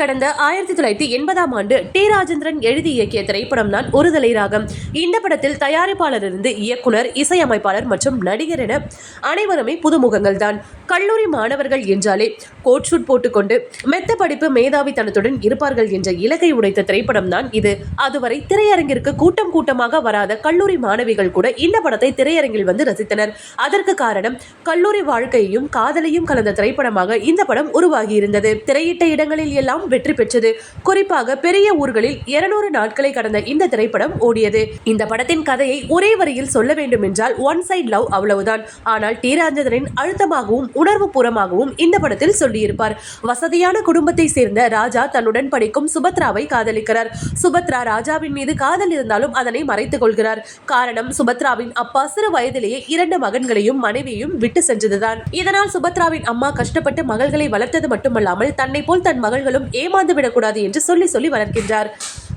கடந்த ஆயிரத்தி தொள்ளாயிரத்தி எண்பதாம் ஆண்டு டி ராஜேந்திரன் எழுதி இயக்கிய திரைப்படம் தான் ஒருதலை ராகம். இந்த படத்தில் தயாரிப்பாளர் இருந்து இயக்குனர் இசையமைப்பாளர் மற்றும் நடிகர் என அனைவருமே புதுமுகங்கள் தான் கல்லூரி மாணவர்கள் என்றாலே கோட் ஷூட் போட்டுக்கொண்டு மெத்த படிப்பு மேதாவித்தனத்துடன் இருப்பார்கள் என்ற இலக்கை உடைத்த திரைப்படம் தான் இது. அதுவரை திரையரங்கிற்கு கூட்டம் கூட்டமாக வராத கல்லூரி மாணவிகள் கூட இந்த படத்தை திரையரங்கில் வந்து ரசித்தனர். அதற்கு காரணம் கல்லூரி வாழ்க்கையையும் காதலையும் கலந்த திரைப்படமாக இந்த படம் உருவாகி இருந்தது திரையிட்ட இடங்களில் எல்லாம் வெற்றி பெற்றது. குறிப்பாக பெரிய ஊர்களில் இருநூறு நாட்களை கடந்த இந்த திரைப்படம் ஓடியது. இந்த படத்தின் கதையை ஒரே வரியில் சொல்ல வேண்டும் என்றால் ஒன் சைட் லவ் அவ்வளவுதான். ஆனால் டி. ராஜேந்திரன் அழுத்தமாகவும் உணர்வு பூர்வமாகவும் இந்த படத்தில் சொல்லியிருப்பார். வசதியான குடும்பத்தை சேர்ந்த ராஜா தன்னுடன் படிக்கும் சுபத்ராவை காதலிக்கிறார். சுபத்ரா ராஜாவின் மீது காதல் இருந்தாலும் அதனை மறைத்துக் கொள்கிறார். காரணம் சுபத்ராவின் அப்பா சிறு வயதிலேயே இரண்டு மகன்களையும் மனைவியையும் விட்டு சென்றதுதான். இதனால் சுபத்ராவின் அம்மா கஷ்டப்பட்டு மகள்களை வளர்த்தது மட்டுமல்லாமல் தன்னை போல் தன் மகள்களும் ஏமாந்து விடக்கூடாது என்று சொல்லி சொல்லி வளர்க்கின்றார்.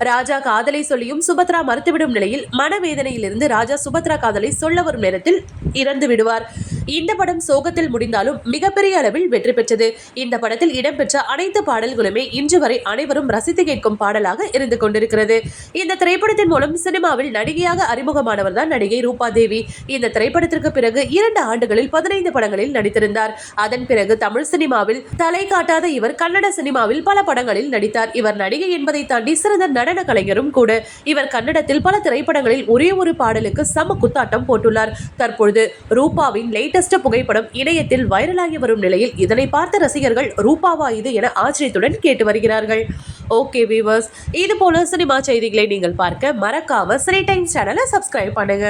ராஜா காதலை சொல்லியும் சுபத்ரா மறுத்துவிடும் நிலையில் மனவேதனையிலிருந்து ராஜா சுபத்ரா காதலை சொல்ல வரும் நேரத்தில் இறந்து விடுவார் இந்த படம் சோகத்தில் முடிந்தாலும் மிகப்பெரிய அளவில் வெற்றி பெற்றது. இந்த படத்தில் இடம்பெற்ற அனைத்து பாடல்களுமே இன்று வரை அனைவரும் ரசித்து கேட்கும் பாடலாக இருந்து கொண்டிருக்கிறது. இந்த திரைப்படத்தின் மூலம் சினிமாவில் நடிகையாக அறிமுகமானவர் தான் நடிகை ரூபா தேவி. இந்த திரைப்படத்திற்கு பிறகு இரண்டு ஆண்டுகளில் பதினைந்து படங்களில் நடித்திருந்தார். அதன் பிறகு தமிழ் சினிமாவில் தலை காட்டாத இவர் கன்னட சினிமாவில் பல படங்களில் நடித்தார். இவர் நடிகை என்பதை தாண்டி சிறந்த நடன கலைஞரும் கூட. இவர் கன்னடத்தில் பல திரைப்படங்களில் ஒரே ஒரு பாடலுக்கு சம குத்தாட்டம் போட்டுள்ளார். தற்பொழுது ரூபாவின் லேட்டஸ்ட் புகைப்படம் இணையத்தில் வைரலாகி வரும் நிலையில் இதனை பார்த்த ரசிகர்கள் ரூபாவா இது என ஆச்சரியத்துடன் கேட்டு வருகிறார்கள். ஓகே வீவர்ஸ் இது போல சினிமா செய்திகளை நீங்கள் பார்க்க மறக்காம சினி டைம்ஸ் சேனலை சப்ஸ்கிரைப் பண்ணுங்க.